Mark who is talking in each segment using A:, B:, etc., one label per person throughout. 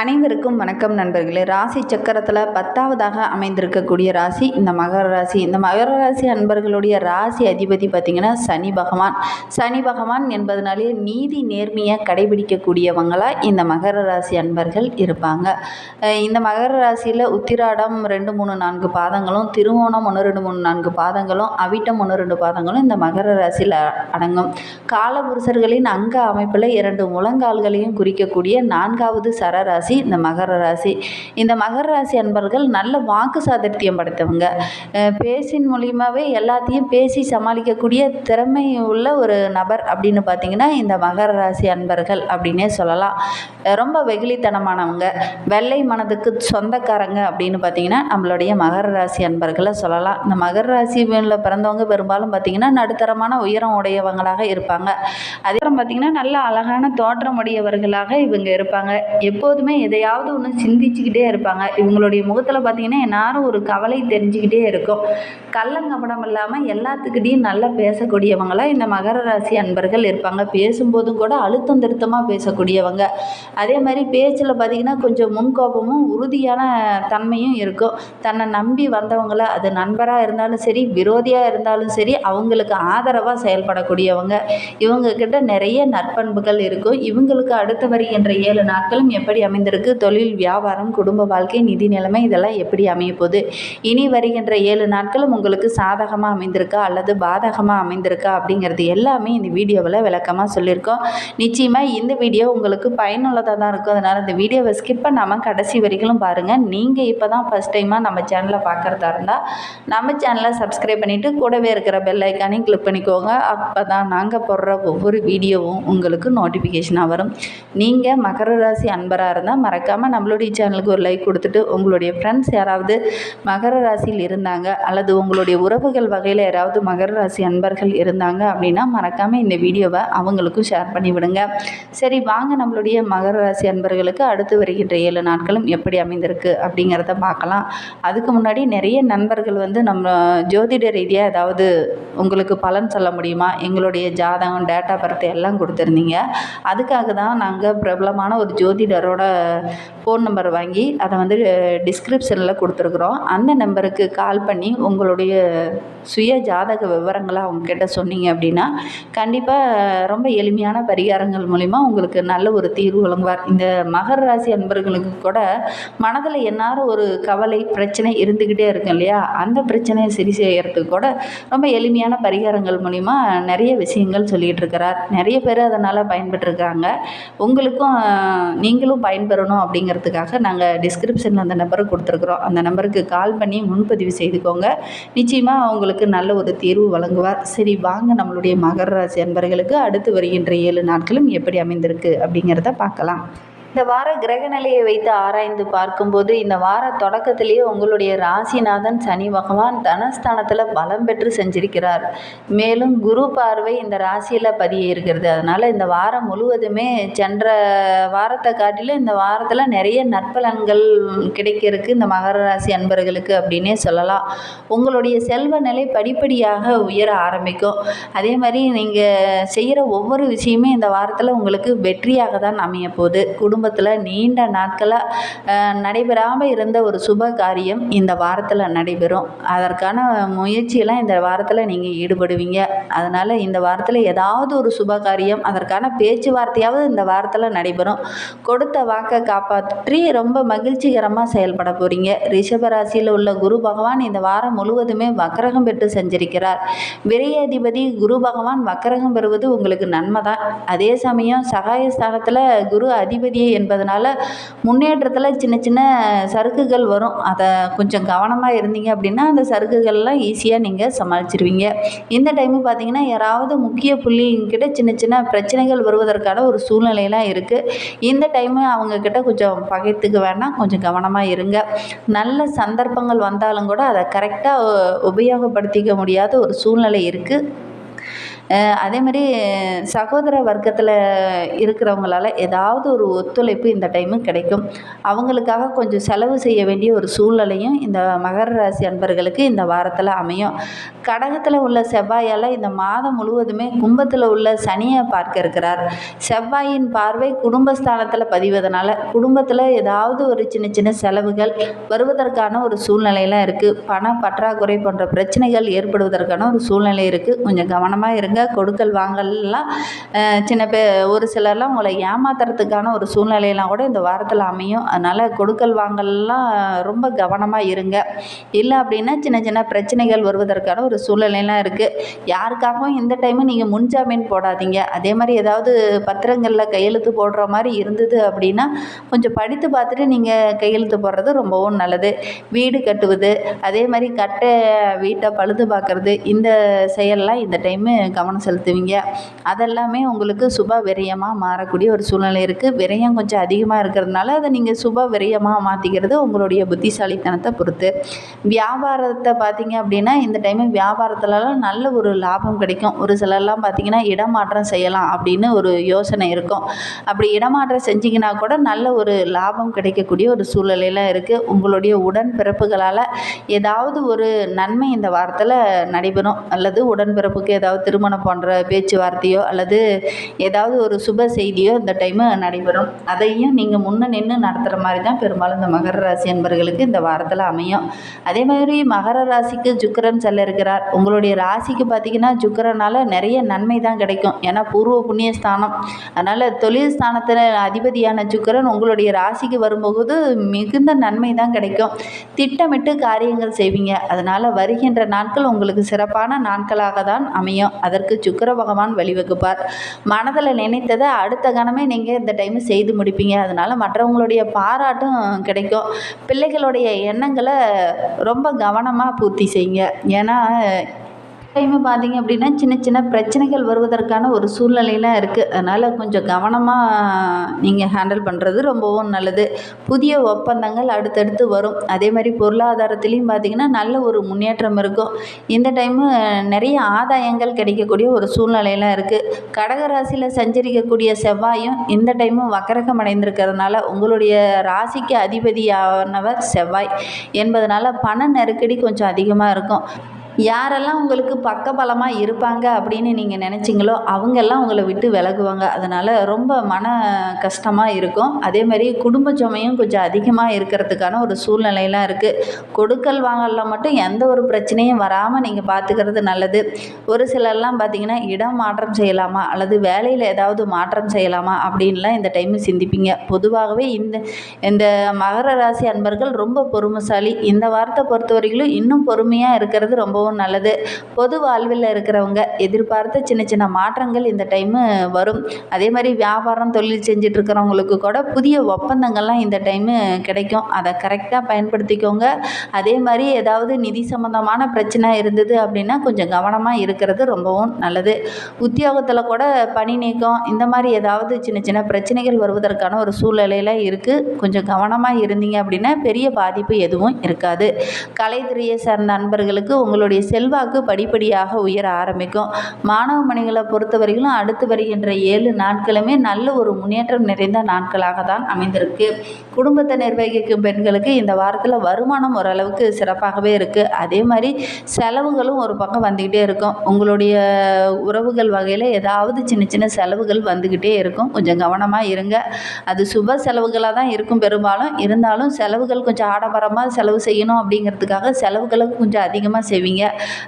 A: அனைவருக்கும் வணக்கம் நண்பர்களே. ராசி சக்கரத்தில் பத்தாவதாக அமைந்திருக்கக்கூடிய ராசி இந்த மகர ராசி. இந்த மகர ராசி அன்பர்களுடைய ராசி அதிபதி பார்த்திங்கன்னா சனி பகவான். சனி பகவான் என்பதனாலே நீதி நேர்மையை கடைபிடிக்கக்கூடியவங்களாக இந்த மகர ராசி அன்பர்கள் இருப்பாங்க. இந்த மகர ராசியில் உத்திராடம் ரெண்டு மூணு நான்கு பாதங்களும் திருவோணம் ஒன்று ரெண்டு மூணு நான்கு பாதங்களும் அவிட்டம் ஒன்று ரெண்டு பாதங்களும் இந்த மகர ராசியில் அடங்கும். காலபுருஷர்களின் அங்க அமைப்பில் இரண்டு முழங்கால்களையும் குறிக்கக்கூடிய நான்காவது சரராசி ராசி இந்த மகர ராசி. இந்த மகர ராசி அன்பர்கள் நல்ல வாக்கு சாதுர்த்தியம் படைத்தவங்க. பேசின் மூலியமாகவே எல்லாத்தையும் பேசி சமாளிக்கக்கூடிய திறமை உள்ள ஒரு நபர் அப்படின்னு பார்த்தீங்கன்னா இந்த மகர ராசி அன்பர்கள் அப்படின்னே சொல்லலாம். ரொம்ப வெகுளித்தனமானவங்க. வெள்ளை மனதுக்கு சொந்தக்காரங்க அப்படின்னு பார்த்தீங்கன்னா நம்மளுடைய மகர ராசி அன்பர்களை சொல்லலாம். இந்த மகர ராசியில் பிறந்தவங்க பெரும்பாலும் பார்த்தீங்கன்னா நடுத்தரமான உயரம் உடையவங்களாக இருப்பாங்க. அதுக்கப்புறம் பார்த்தீங்கன்னா நல்ல அழகான தோற்றம் உடையவர்களாக இவங்க இருப்பாங்க. எப்போதுமே எதையாவது ஒன்று சிந்திச்சுக்கிட்டே இருப்பாங்க. இவங்களுடைய முகத்தில் பார்த்தீங்கன்னா எல்லாரும் ஒரு கவலை தெரிஞ்சுக்கிட்டே இருக்கும். கள்ளங்கபடம் இல்லாமல் எல்லாத்துக்கிட்டையும் நல்லா பேசக்கூடியவங்களாக இந்த மகர ராசி அன்பர்கள் இருப்பாங்க. பேசும்போதும் கூட அழுத்தம் திருத்தமாக பேசக்கூடியவங்க. அதே மாதிரி பேச்சில் பார்த்தீங்கன்னா கொஞ்சம் முன்கோபமும் உறுதியான தன்மையும் இருக்கும். தன்னை நம்பி வந்தவங்கள அது நண்பராக இருந்தாலும் சரி விரோதியாக இருந்தாலும் சரி அவங்களுக்கு ஆதரவாக செயல்படக்கூடியவங்க. இவங்க கிட்ட நிறைய நற்பண்புகள் இருக்கும். இவங்களுக்கு அடுத்து வருகின்ற ஏழு நாட்களும் எப்படி அமைந்திருக்கு தொழில் வியாபாரம் குடும்ப வாழ்க்கை நிதி நிலைமை இதெல்லாம் எப்படி அமைய போகுது இனி வருகின்ற ஏழு நாட்களும் உங்களுக்கு சாதகமாக அமைந்திருக்கா? அல்லது பாதகமாக அமைந்திருக்கா? அப்படிங்கிறது எல்லாமே இந்த வீடியோவில் விளக்கமாக சொல்லியிருக்கோம். நிச்சயமாக இந்த வீடியோ உங்களுக்கு பயனுள்ளதாக தான் இருக்கும். அதனால் இந்த வீடியோவை ஸ்கிப் பண்ணாமல் கடைசி வரைக்கும் பாருங்கள் நீங்கள் இப்போ தான் ஃபஸ்ட் டைமாக நம்ம சேனலை பார்க்குறதா இருந்தால் நம்ம சேனலை சப்ஸ்கிரைப் பண்ணிவிட்டு கூடவே இருக்கிற பெல் ஐக்கானையும் கிளிக் பண்ணிக்கோங்க. அப்போ தான் நாங்கள் போடுற ஒவ்வொரு வீடியோவும் உங்களுக்கு நோட்டிஃபிகேஷனாக வரும். நீங்கள் மகர ராசி அன்பராக இருந்தால் மறக்காமல் நம்மளுடைய சேனலுக்கு ஒரு லைக் கொடுத்துட்டு உங்களுடைய ஃப்ரெண்ட்ஸ் யாராவது மகர ராசியில் இருந்தாங்க அல்லது உங்களுடைய உறவுகள் வகையில் யாராவது மகர ராசி அன்பர்கள் இருந்தாங்க அப்படின்னா மறக்காமல் இந்த வீடியோவை அவங்களுக்கும் ஷேர் பண்ணி விடுங்க சரி வாங்க நம்மளுடைய மகர ராசி அன்பர்களுக்கு அடுத்து வருகின்ற ஏழு நாட்களும் எப்படி அமைந்திருக்கு அப்படிங்கிறத பார்க்கலாம். அதுக்கு முன்னாடி நிறைய நண்பர்கள் வந்து நம்ம ஜோதிட ரீதியாக ஏதாவது உங்களுக்கு பலன் சொல்ல முடியுமா? எங்களுடைய ஜாதகம் டேட்டா பர்த் எல்லாம் கொடுத்துருந்தீங்க. அதுக்காக தான் நாங்கள் பிரபலமான ஒரு ஜோதிடரோட ஃபோன் நம்பர் வாங்கி அதை வந்து டிஸ்கிரிப்ஷனில் கொடுத்துருக்குறோம். அந்த நம்பருக்கு கால் பண்ணி உங்களுடைய சுய ஜாதக விவரங்களை அவங்கக்கிட்ட சொன்னீங்க அப்படின்னா கண்டிப்பாக ரொம்ப எளிமையான பரிகாரங்கள் மூலிமா உங்களுக்கு நல்ல ஒரு தீர்வு வழங்குவார். இந்த மகர ராசி அன்பர்களுக்கு கூட மனதில் எந்நேரம் ஒரு கவலை பிரச்சனை இருந்துக்கிட்டே இருக்கும் இல்லையா? அந்த பிரச்சனையை சரி செய்யறதுக்கு கூட ரொம்ப எளிமையான பரிகாரங்கள் மூலிமா நிறைய விஷயங்கள் சொல்லிகிட்டு இருக்கிறார். நிறைய பேர் அதனால் பயன்பெற்றிருக்காங்க உங்களுக்கும் நீங்களும் பயன் பயன்பெறணும் அப்படிங்கிறதுக்காக நாங்கள் டிஸ்கிரிப்ஷனில் அந்த நம்பரை கொடுத்துருக்குறோம். அந்த நம்பருக்கு கால் பண்ணி முன்பதிவு செய்துக்கோங்க. நிச்சயமாக அவங்களுக்கு நல்ல ஒரு தீர்வு வழங்குவார். சரி வாங்க நம்மளுடைய மகர ராசி அன்பர்களுக்கு அடுத்து வருகின்ற ஏழு நாட்களும் எப்படி அமைந்திருக்கு அப்படிங்கிறத பார்க்கலாம். இந்த வார கிரக நிலையை வைத்து ஆராய்ந்து பார்க்கும்போது இந்த வார தொடக்கத்திலேயே உங்களுடைய ராசிநாதன் சனி பகவான் தனஸ்தானத்தில் பலம் பெற்று செஞ்சிருக்கிறார். மேலும் குரு பார்வை இந்த ராசியில் பதிய இருக்கிறது. அதனால் இந்த வாரம் முழுவதுமே சென்ற வாரத்தை காட்டிலும் இந்த வாரத்தில் நிறைய நற்பலன்கள் கிடைக்கிறதுக்கு இந்த மகர ராசி அன்பர்களுக்கு அப்படின்னே சொல்லலாம். உங்களுடைய செல்வ நிலை படிப்படியாக உயர ஆரம்பிக்கும். அதே மாதிரி நீங்கள் செய்கிற ஒவ்வொரு விஷயமே இந்த வாரத்தில் உங்களுக்கு வெற்றியாக தான் அமைய போகுது குடும்பத்தில் நீண்ட நாட்களாக நடைபெறாமல் இருந்த ஒரு சுப காரியம் இந்த வாரத்தில் நடைபெறும். அதற்கான முயற்சியெல்லாம் இந்த வாரத்தில் நீங்கள் ஈடுபடுவீங்க. அதனால் இந்த வாரத்தில் ஏதாவது ஒரு சுப காரியம் அதற்கான பேச்சுவார்த்தையாவது இந்த வாரத்தில் நடைபெறும். கொடுத்த வாக்கை காப்பாற்றி ரொம்ப மகிழ்ச்சிகரமாக செயல்பட போகிறீங்க ரிஷபராசியில் உள்ள குரு பகவான் இந்த வாரம் முழுவதுமே வக்கரகம் பெற்று செஞ்சிருக்கிறார். விரையாதிபதி குரு பகவான் வக்கரகம் பெறுவது உங்களுக்கு நன்மை தான் அதே சமயம் சகாயஸ்தானத்தில் குரு அதிபதியை என்பதனால் முன்னேற்றத்தில் சின்ன சின்ன சறுக்குகள் வரும். அதை கொஞ்சம் கவனமாக இருந்தீங்க அப்படின்னா அந்த சறுக்குகள்லாம் ஈஸியாக நீங்கள் சமாளிச்சிருவீங்க. இந்த டைமு பார்த்தீங்கன்னா யாராவது முக்கிய புள்ளிங்கிட்ட சின்ன சின்ன பிரச்சனைகள் வருவதற்கான ஒரு சூழ்நிலையெல்லாம் இருக்குது இந்த டைமு அவங்கக்கிட்ட கொஞ்சம் பகைத்துக்க வேண்டாம் கொஞ்சம் கவனமாக இருங்க. நல்ல சந்தர்ப்பங்கள் வந்தாலும் கூட அதை கரெக்டாக உபயோகப்படுத்திக்க முடியாத ஒரு சூழ்நிலை இருக்குது அதே மாதிரி சகோதர வர்க்கத்தில் இருக்கிறவங்களால ஏதாவது ஒரு ஒத்துழைப்பு இந்த டைமு கிடைக்கும். அவங்களுக்காக கொஞ்சம் செலவு செய்ய வேண்டிய ஒரு சூழ்நிலையும் இந்த மகர ராசி அன்பர்களுக்கு இந்த வாரத்தில் அமையும். கடகத்தில் உள்ள செவ்வாயால் இந்த மாதம் முழுவதுமே கும்பத்தில் உள்ள சனியை பார்க்க இருக்கிறார். செவ்வாயின் பார்வை குடும்பஸ்தானத்தில் பதிவதனால குடும்பத்தில் ஏதாவது ஒரு சின்ன சின்ன செலவுகள் வருவதற்கான ஒரு சூழ்நிலையெல்லாம் இருக்குது பண பற்றாக்குறை போன்ற பிரச்சனைகள் ஏற்படுவதற்கான ஒரு சூழ்நிலை இருக்குது கொஞ்சம் கவனமாக இருங்க. கொடுக்கல் வாங்கல்லாம் சின்ன பே ஒரு சிலர்லாம் உங்களை ஏமாத்துறதுக்கான ஒரு சூழ்நிலையெல்லாம் கூட இந்த வாரத்தில் அமையும். அதனால் கொடுக்கல் வாங்கல்லாம் ரொம்ப கவனமாக இருங்க. இல்லை அப்படின்னா சின்ன சின்ன பிரச்சனைகள் வருவதற்கான ஒரு சூழ்நிலையெல்லாம் இருக்குது யாருக்காகவும் இந்த டைமு நீங்கள் முன்ஜாமீன் போடாதீங்க. அதே மாதிரி ஏதாவது பத்திரங்களில் கையெழுத்து போடுற மாதிரி இருந்தது அப்படின்னா கொஞ்சம் படித்து பார்த்துட்டு நீங்கள் கையெழுத்து போடுறது ரொம்பவும் நல்லது. வீடு கட்டுவது அதே மாதிரி கட்ட வீட்டை பழுது பார்க்குறது இந்த செயல்லாம் இந்த டைமு கவனம் கவனம் செலுத்துவீங்க. அதெல்லாமே உங்களுக்கு சுப விரயமாக மாறக்கூடிய ஒரு சூழ்நிலை இருக்குது விரயம் கொஞ்சம் அதிகமாக இருக்கிறதுனால அதை நீங்கள் சுப விரயமாக மாற்றிக்கிறது உங்களுடைய புத்திசாலித்தனத்தை பொறுத்து. வியாபாரத்தை பார்த்தீங்க அப்படின்னா இந்த டைமு வியாபாரத்துலலாம் நல்ல ஒரு லாபம் கிடைக்கும். ஒரு சிலர்லாம் பார்த்தீங்கன்னா இடமாற்றம் செய்யலாம் அப்படின்னு ஒரு யோசனை இருக்கும். அப்படி இடமாற்றம் செஞ்சிங்கன்னா கூட நல்ல ஒரு லாபம் கிடைக்கக்கூடிய ஒரு சூழ்நிலையெல்லாம் இருக்குது உங்களுடைய உடன்பிறப்புகளால் ஏதாவது ஒரு நன்மை இந்த வாரத்தில் நடைபெறும். அல்லது உடன்பிறப்புக்கு ஏதாவது திருமணம் போன்ற பேச்சுவார்த்தையோ அல்லது ஏதாவது ஒரு சுப செய்தியோ இந்த டைமு நடைபெறும். அதையும் நீங்கள் முன்ன நின்று நடத்துகிற மாதிரி தான் பெரும்பாலும் இந்த மகர ராசி என்பர்களுக்கு இந்த வாரத்தில் அமையும். அதே மாதிரி மகர ராசிக்கு சுக்கிரன் செல்ல இருக்கிறார். உங்களுடைய ராசிக்கு பார்த்தீங்கன்னா சுக்கிரனால நிறைய நன்மை தான் கிடைக்கும். ஏன்னா பூர்வ புண்ணிய ஸ்தானம். அதனால் தொழில் ஸ்தானத்தில் அதிபதியான சுக்கரன் உங்களுடைய ராசிக்கு வரும்போது மிகுந்த நன்மை தான் கிடைக்கும். திட்டமிட்டு காரியங்கள் செய்வீங்க. அதனால் வருகின்ற நாட்கள் உங்களுக்கு சிறப்பான நாட்களாக தான் அமையும். அதற்கு சுக்கிர பகவான் வழிவகுப்பார். மனதில் நினைத்ததை அடுத்த கணமே நீங்கள் இந்த டைம் செய்து முடிப்பீங்க. அதனால் மற்றவங்களுடைய பாராட்டும் கிடைக்கும். பிள்ளைகளுடைய எண்ணங்களை ரொம்ப கவனமாக பூர்த்தி செய்யுங்க. ஏன்னா டைமு பார்த்தீங்க அப்படின்னா சின்ன சின்ன பிரச்சனைகள் வருவதற்கான ஒரு சூழ்நிலையெல்லாம் இருக்குது அதனால் கொஞ்சம் கவனமாக நீங்கள் ஹேண்டில் பண்ணுறது ரொம்பவும் நல்லது. புதிய ஒப்பந்தங்கள் அடுத்தடுத்து வரும். அதே மாதிரி பொருளாதாரத்துலேயும் பார்த்தீங்கன்னா நல்ல ஒரு முன்னேற்றம் இருக்கும். இந்த டைமு நிறைய ஆதாயங்கள் கிடைக்கக்கூடிய ஒரு சூழ்நிலையெல்லாம் இருக்குது கடகராசியில் சஞ்சரிக்கக்கூடிய செவ்வாயும் இந்த டைமும் வக்கரகம் அடைந்திருக்கிறதுனால உங்களுடைய ராசிக்கு அதிபதியானவர் செவ்வாய். என்பதனால பண நெருக்கடி கொஞ்சம் அதிகமாக இருக்கும். யாரெல்லாம் உங்களுக்கு பக்கபலமாக இருப்பாங்க அப்படின்னு நீங்கள் நினச்சிங்களோ அவங்கெல்லாம் உங்களை விட்டு விலகுவாங்க. அதனால் ரொம்ப மன கஷ்டமாக இருக்கும். அதே மாதிரி குடும்ப சுமையும் கொஞ்சம் அதிகமாக இருக்கிறதுக்கான ஒரு சூழ்நிலையெல்லாம் இருக்குது கொடுக்கல் வாங்கலில் மட்டும் எந்த ஒரு பிரச்சனையும் வராமல் நீங்கள் பார்த்துக்கிறது நல்லது. ஒரு சிலர்லாம் பார்த்தீங்கன்னா இடம் மாற்றம் செய்யலாமா? அல்லது வேலையில் ஏதாவது மாற்றம் செய்யலாமா? அப்படின்லாம் இந்த டைம் சிந்திப்பீங்க. பொதுவாகவே இந்த இந்த மகர ராசி அன்பர்கள் ரொம்ப பொறுமைசாலி. இந்த வாரத்தை பொறுத்த வரைக்கும் இன்னும் பொறுமையாக இருக்கிறது ரொம்ப ரொம்பவும் நல்லது. பொது வாழ்வில் இருக்கிறவங்க எதிர்பார்த்த சின்ன சின்ன மாற்றங்கள் இந்த டைமு வரும். அதே மாதிரி வியாபாரம் தொழில் செஞ்சுட்டு இருக்கிறவங்களுக்கு கூட புதிய ஒப்பந்தங்கள்லாம் இந்த டைமு கிடைக்கும். அதை கரெக்டாக பயன்படுத்திக்கோங்க. அதே மாதிரி ஏதாவது நிதி சம்மந்தமான பிரச்சனை இருந்தது அப்படின்னா கொஞ்சம் கவனமாக இருக்கிறது ரொம்பவும் நல்லது. உத்தியோகத்தில் கூட பணி நீக்கம் இந்த மாதிரி ஏதாவது சின்ன சின்ன பிரச்சனைகள் வருவதற்கான ஒரு சூழ்நிலையில் இருக்குது கொஞ்சம் கவனமாக இருந்தீங்க அப்படின்னா பெரிய பாதிப்பு எதுவும் இருக்காது. கலைத்துறையை சார்ந்த நண்பர்களுக்கு உங்களுடைய செல்வாக்கு படிப்படியாக உயர ஆரம்பிக்கும். மாணவ மணிகளை பொறுத்தவரையிலும் அடுத்து வருகின்ற ஏழு நாட்களுமே நல்ல ஒரு முன்னேற்றம் நிறைந்த நாட்களாக தான் அமைந்திருக்கு. குடும்பத்தை நிர்வகிக்கும் பெண்களுக்கு இந்த வாரத்தில் வருமானம் ஓரளவுக்கு சிறப்பாகவே இருக்குது அதே மாதிரி செலவுகளும் ஒரு பக்கம் வந்துக்கிட்டே இருக்கும். உங்களுடைய உறவுகள் வகையில் ஏதாவது சின்ன சின்ன செலவுகள் வந்துக்கிட்டே இருக்கும். கொஞ்சம் கவனமாக இருங்க. அது சுப செலவுகளாக தான் இருக்கும் பெரும்பாலும். இருந்தாலும் செலவுகள் கொஞ்சம் ஆடம்பரமாக செலவு செய்யணும் அப்படிங்கிறதுக்காக செலவுகளை கொஞ்சம் அதிகமாக செய்வீங்க.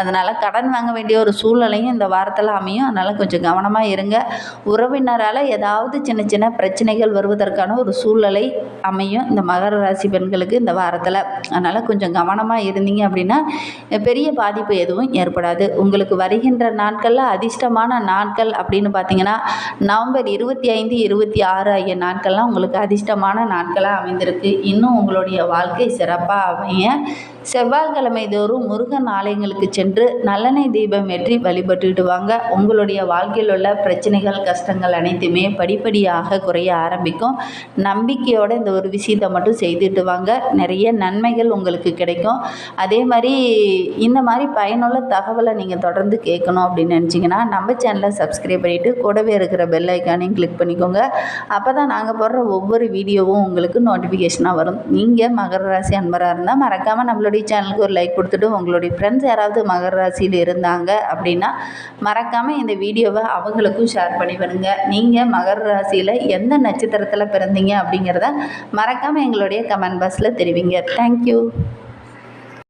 A: அதனால் கடன் வாங்க வேண்டிய ஒரு சூழ்நிலையும் இந்த வாரத்தில் அமையும். அதனால் கொஞ்சம் கவனமாக இருங்க. உறவினரால் ஏதாவது சின்ன சின்ன பிரச்சனைகள் வருவதற்கான ஒரு சூழ்நிலை அமையும் இந்த மகர ராசி பெண்களுக்கு இந்த வாரத்தில். அதனால் கொஞ்சம் கவனமாக இருந்தீங்க அப்படின்னா பெரிய பாதிப்பு எதுவும் ஏற்படாது. உங்களுக்கு வருகின்ற நாட்களில் அதிர்ஷ்டமான நாட்கள் அப்படின்னு பார்த்தீங்கன்னா நவம்பர் இருபத்தி ஐந்து இருபத்தி ஆறு ஆகிய நாட்கள்லாம் உங்களுக்கு அதிர்ஷ்டமான நாட்களாக அமைந்திருக்கு. இன்னும் உங்களுடைய வாழ்க்கை சிறப்பாக அமைய செவ்வாய்க்கிழமை தோறும் முருகன் ஆலயங்களுக்கு சென்று நல்லெண்ணெய் தீபம் ஏற்றி வழிபட்டுக்கிட்டு வாங்க. உங்களுடைய வாழ்க்கையில் உள்ள பிரச்சனைகள் கஷ்டங்கள் அனைத்துமே படிப்படியாக குறைய ஆரம்பிக்கும். நம்பிக்கையோடு இந்த ஒரு விஷயத்தை மட்டும் செய்துட்டு வாங்க. நிறைய நன்மைகள் உங்களுக்கு கிடைக்கும். அதே மாதிரி இந்த மாதிரி பயனுள்ள தகவலை நீங்கள் தொடர்ந்து கேட்கணும் அப்படின்னு நினச்சிங்கன்னா நம்ம சேனலை சப்ஸ்கிரைப் பண்ணிவிட்டு கூடவே இருக்கிற பெல் ஐக்கானையும் கிளிக் பண்ணிக்கோங்க. அப்போ தான் நாங்கள் போடுற ஒவ்வொரு வீடியோவும் உங்களுக்கு நோட்டிஃபிகேஷனாக வரும். நீங்கள் மகர ராசி அன்பராக இருந்தால் மறக்காமல் நம்மளுடைய சேனலுக்கு ஒரு லைக் கொடுத்துட்டு உங்களுடைய ஃப்ரெண்ட்ஸ் யாராவது மகர ராசியில் இருந்தாங்க அப்படின்னா மறக்காமல் இந்த வீடியோவை அவங்களுக்கும் ஷேர் பண்ணி விடுங்க. நீங்கள் மகர ராசியில் எந்த நட்சத்திரத்தில் பிறந்தீங்க அப்படிங்கிறத மறக்காமல் எங்களுடைய கமெண்ட் பாக்ஸில் தெரிவிங்க. தேங்க்யூ